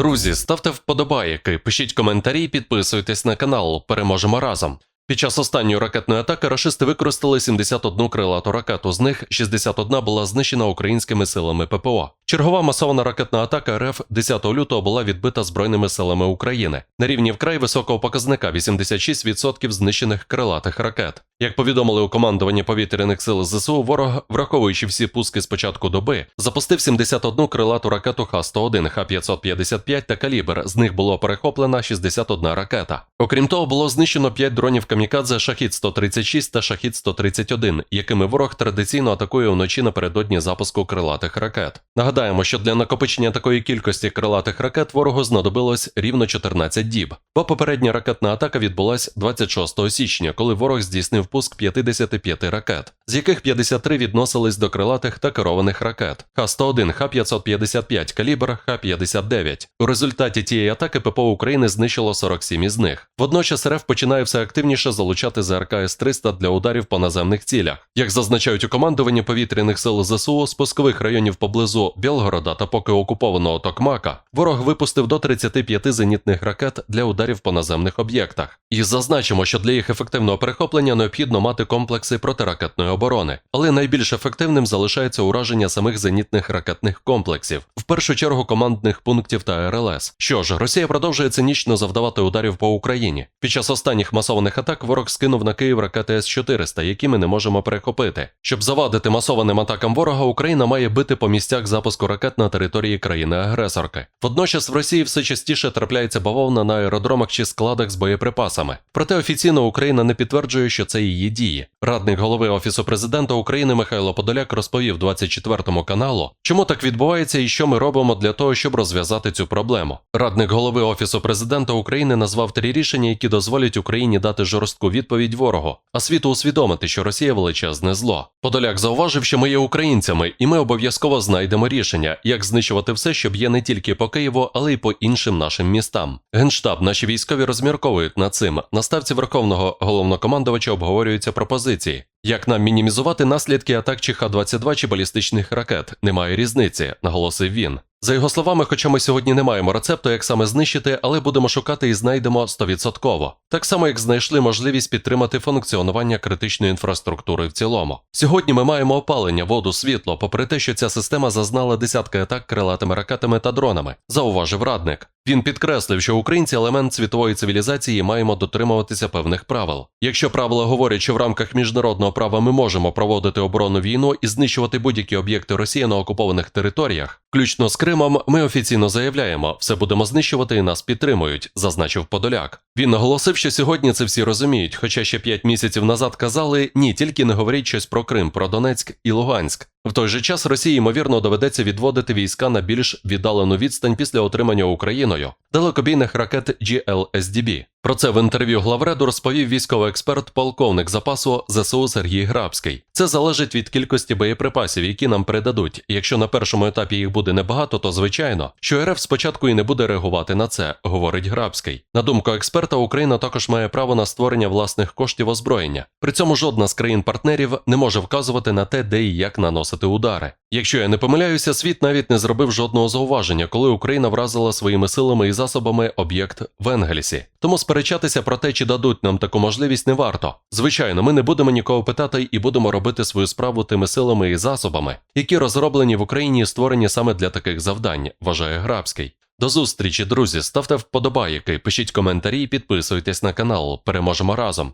Друзі, ставте вподобайки, пишіть коментарі, підписуйтесь на канал. Переможемо разом. Під час останньої ракетної атаки рашисти використали 71 крилату ракету. З них 61 була знищена українськими силами ППО. Чергова масована ракетна атака РФ 10 лютого була відбита збройними силами України на рівні вкрай високого показника 86% знищених крилатих ракет. Як повідомили у командуванні повітряних сил ЗСУ, ворог, враховуючи всі пуски з початку доби, запустив 71 крилату ракету Х-101, Х-555 та калібр. З них було перехоплена 61 ракета. Окрім того, було знищено 5 дронів камікадзе Шахід-136 та Шахід-131, якими ворог традиційно атакує вночі напередодні запуску крилатих ракет. Нагадаємо, що для накопичення такої кількості крилатих ракет ворогу знадобилось рівно 14 діб, бо попередня ракетна атака відбулась 26 січня, коли ворог здійснив пуск 55 ракет, з яких 53 відносились до крилатих та керованих ракет Х-101, Х-555, калібр, Х-59. У результаті тієї атаки ППО України знищило 47 із них. Водночас РФ починає все активніше залучати ЗРК С-300 для ударів по наземних цілях. Як зазначають у командуванні повітряних сил ЗСУ, з пускових районів поблизу Білгорода та поки окупованого Токмака, ворог випустив до 35 зенітних ракет для ударів по наземних об'єктах. І зазначимо, що для їх ефективного перехоплення необхідно мати комплекси протиракетної оборони, але найбільш ефективним залишається ураження самих зенітних ракетних комплексів, в першу чергу командних пунктів та РЛС. Що ж, Росія продовжує цинічно завдавати ударів по Україні. Під час останніх масованих атак ворог скинув на Київ ракети С-400, які ми не можемо перехопити. Щоб завадити масованим атакам ворога, Україна має бити по місцях запуску ракет на території країни-агресорки. Водночас в Росії все частіше трапляється бавовна на аеродромах чи складах з боєприпасами. Проте офіційно Україна не підтверджує, що це її дії. Радник голови Офісу президента України Михайло Подоляк розповів 24 каналу, чому так відбувається і що ми робимо для того, щоб розв'язати цю проблему. Радник голови Офісу президента України назвав три рішення, які дозволять Україні дати жорстку відповідь ворогу, а світу усвідомити, що Росія величезне зло. Подоляк зауважив, що ми є українцями, і ми обов'язково знайдемо рішення, як знищувати все, що б'є не тільки по Києву, але й по іншим нашим містам. Генштаб, наші військові розмірковують над цим. На ставці Верховного головнокомандувача обговорюються пропозиції. Як нам мінімізувати наслідки атак чи Х-22 чи балістичних ракет? Немає різниці, наголосив він. За його словами, хоча ми сьогодні не маємо рецепту, як саме знищити, але будемо шукати і знайдемо 100%. Так само, як знайшли можливість підтримати функціонування критичної інфраструктури в цілому. Сьогодні ми маємо опалення, воду, світло, попри те, що ця система зазнала десятки атак крилатими ракетами та дронами, зауважив радник. Він підкреслив, що українці елемент світової цивілізації маємо дотримуватися певних правил. Якщо правила говорять, що в рамках міжнародного права ми можемо проводити оборонну війну і знищувати будь-які об'єкти Росії на окупованих територіях, включно з Кримом, ми офіційно заявляємо, все будемо знищувати і нас підтримують, зазначив Подоляк. Він наголосив, що сьогодні це всі розуміють, хоча ще п'ять місяців назад казали ні, тільки не говоріть щось про Крим, про Донецьк і Луганськ. В той же час Росії ймовірно доведеться відводити війська на більш віддалену відстань після отримання Україною далекобійних ракет GLSDB. Про це в інтерв'ю главреду розповів військовий експерт, полковник запасу ЗСУ Сергій Грабський. Це залежить від кількості боєприпасів, які нам передадуть. Якщо на першому етапі їх буде небагато, то звичайно, що РФ спочатку і не буде реагувати на це, говорить Грабський. На думку експерта, Україна також має право на створення власних коштів озброєння. При цьому жодна з країн-партнерів не може вказувати на те, де і як наносити удари. Якщо я не помиляюся, світ навіть не зробив жодного зауваження, коли Україна вразила своїми силами і засобами об'єкт в Енгельсі. Тому сперечатися про те, чи дадуть нам таку можливість, не варто. Звичайно, ми не будемо нікого питати і будемо робити свою справу тими силами і засобами, які розроблені в Україні і створені саме для таких завдань, вважає Грабський. До зустрічі, друзі. Ставте вподобайки, пишіть коментарі і підписуйтесь на канал. Переможемо разом.